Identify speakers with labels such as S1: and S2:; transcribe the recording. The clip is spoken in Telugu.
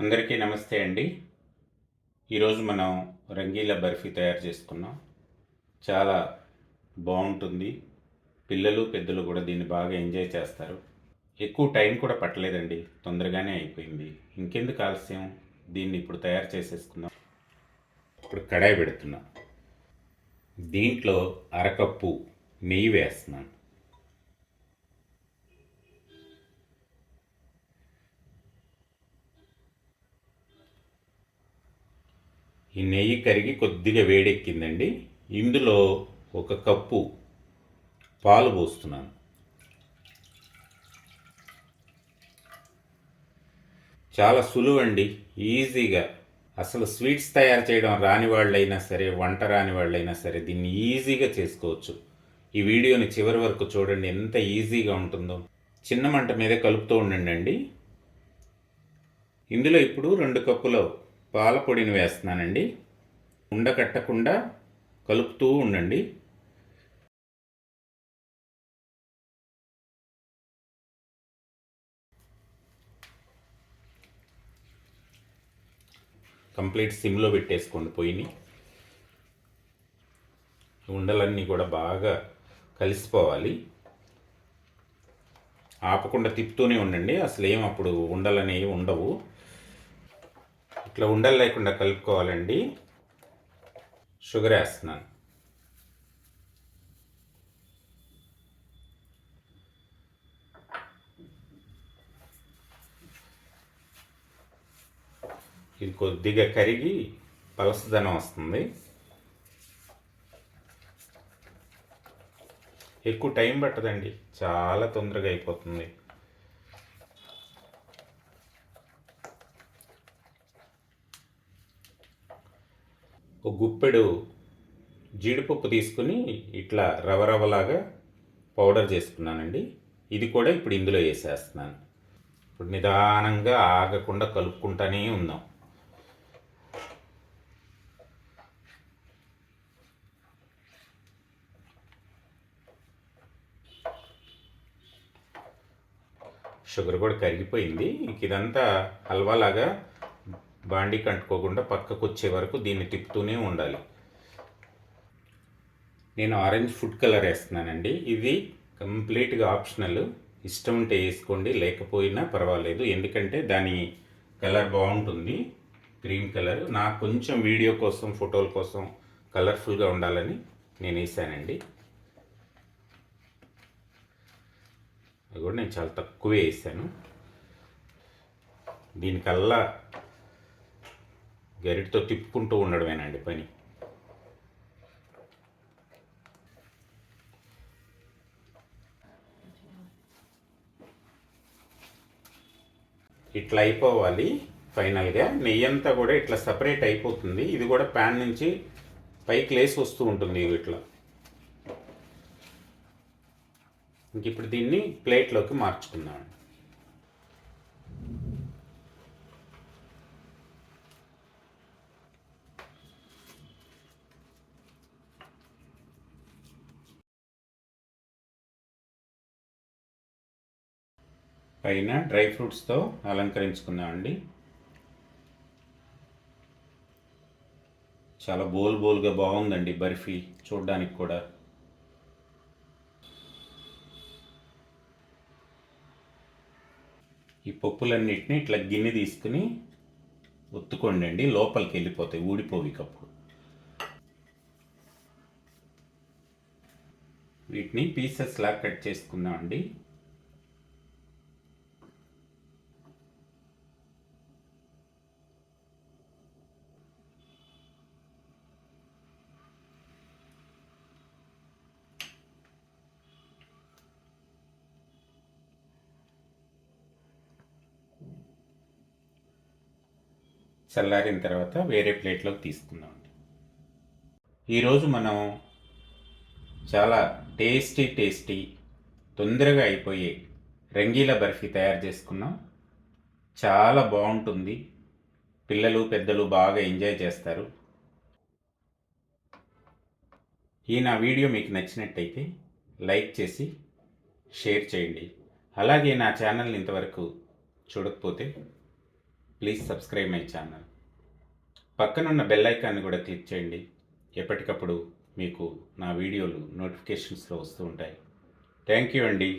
S1: అందరికీ నమస్తే అండి. ఈరోజు మనం రంగీల బర్ఫీ తయారు చేసుకున్నాం. చాలా బాగుంటుంది. పిల్లలు పెద్దలు కూడా దీన్ని బాగా ఎంజాయ్ చేస్తారు. ఎక్కువ టైం కూడా పట్టలేదండి. తొందరగానే అయిపోయింది. ఇంకెందుకు ఆలస్యం? దీన్ని ఇప్పుడు తయారు చేసేసుకుందాం. ఇప్పుడు కడాయి పెడుతున్నాం. దీంట్లో అరకప్పు నెయ్యి వేస్తున్నాను. ఈ నెయ్యి కరిగి కొద్దిగా వేడెక్కిందండి. ఇందులో ఒక కప్పు పాలు పోస్తున్నాను. చాలా సులువండి ఈజీగా. అసలు స్వీట్స్ తయారు చేయడం రాని వాళ్ళైనా సరే వంట రాని వాళ్ళైనా సరే దీన్ని ఈజీగా చేసుకోవచ్చు. ఈ వీడియోని చివరి వరకు చూడండి ఎంత ఈజీగా ఉంటుందో. చిన్న మంట మీద కలుపుతూ ఉండండి ఇందులో ఇప్పుడు రెండు కప్పుల పాలపొడిని వేస్తున్నానండి. ఉండకట్టకుండా కలుపుతూ ఉండండి. కంప్లీట్ సిమ్లో పెట్టేసుకోండి పొయ్యిని. ఉండలన్నీ కూడా బాగా కలిసిపోవాలి. ఆపకుండా తిప్పుతూనే ఉండండి. అసలు ఏం అప్పుడు ఉండలనేవి ఉండవు. ఇట్లా ఉండలు లేకుండా కలుపుకోవాలండి. షుగర్ వేస్తున్నాను. ఇది కొద్దిగా కరిగి పలసదనం వస్తుంది. ఎక్కువ టైం పట్టదండి. చాలా తొందరగా అయిపోతుంది. ఒక గుప్పెడు జీడిపప్పు తీసుకుని ఇట్లా రవ రవలాగా పౌడర్ చేసుకున్నానండి. ఇది కూడా ఇప్పుడు ఇందులో వేసేస్తున్నాను. ఇప్పుడు నిదానంగా ఆగకుండా కలుపుకుంటానే ఉందాం. షుగర్ కూడా కరిగిపోయింది. ఇంక ఇదంతా హల్వాలాగా బాండీ కంటుకోకుండా పక్కకు వచ్చే వరకు దీన్ని తిప్పుతూనే ఉండాలి. నేను ఆరెంజ్ ఫుడ్ కలర్ వేస్తున్నానండి. ఇది కంప్లీట్గా ఆప్షనల్. ఇష్టం ఉంటే వేసుకోండి లేకపోయినా పర్వాలేదు. ఎందుకంటే దాని కలర్ బాగుంటుంది. Green colour. నాకు కొంచెం వీడియో కోసం ఫోటోల కోసం కలర్ఫుల్గా ఉండాలని నేను వేసానండి. అది కూడా నేను చాలా తక్కువే వేసాను. దీనికల్లా గరిటతో తిప్పుకుంటూ ఉండడమేనండి పని. ఇట్లా అయిపోవాలి ఫైనల్గా నెయ్యి అంతా కూడా ఇట్లా సపరేట్ అయిపోతుంది. ఇది కూడా ప్యాన్ నుంచి పైకి లేసి వస్తూ ఉంటుంది ఇట్లా. ఇంక ఇప్పుడు దీన్ని ప్లేట్లోకి మార్చుకుందాం. పైన డ్రై ఫ్రూట్స్తో అలంకరించుకుందామండి చాలా బోల్ బోల్గా బాగుందండి బర్ఫీ చూడడానికి కూడా. ఈ పప్పులన్నిటిని ఇట్లా గిన్నె తీసుకుని ఒత్తుకోండి అండి లోపలికి వెళ్ళిపోతాయి ఊడిపోవి కప్పుడు వీటిని పీసెస్లా కట్ చేసుకుందామండి. చల్లారిన తర్వాత వేరే ప్లేట్లోకి తీసుకుందాం ఈరోజు మనం చాలా టేస్టీ టేస్టీ తొందరగా అయిపోయే రంగీల బర్ఫీ తయారు చేసుకున్నాం. చాలా బాగుంటుంది. పిల్లలు పెద్దలు బాగా ఎంజాయ్ చేస్తారు. ఈ నా వీడియో మీకు నచ్చినట్టయితే లైక్ చేసి షేర్ చేయండి. అలాగే నా ఛానల్ని ఇంతవరకు చూడకపోతే ప్లీజ్ సబ్స్క్రైబ్ మై ఛానల్. పక్కనున్న బెల్ ఐకాన్ని కూడా క్లిక్ చేయండి. ఎప్పటికప్పుడు మీకు నా వీడియోలు నోటిఫికేషన్స్లో వస్తూ ఉంటాయి. థ్యాంక్ యూ అండి.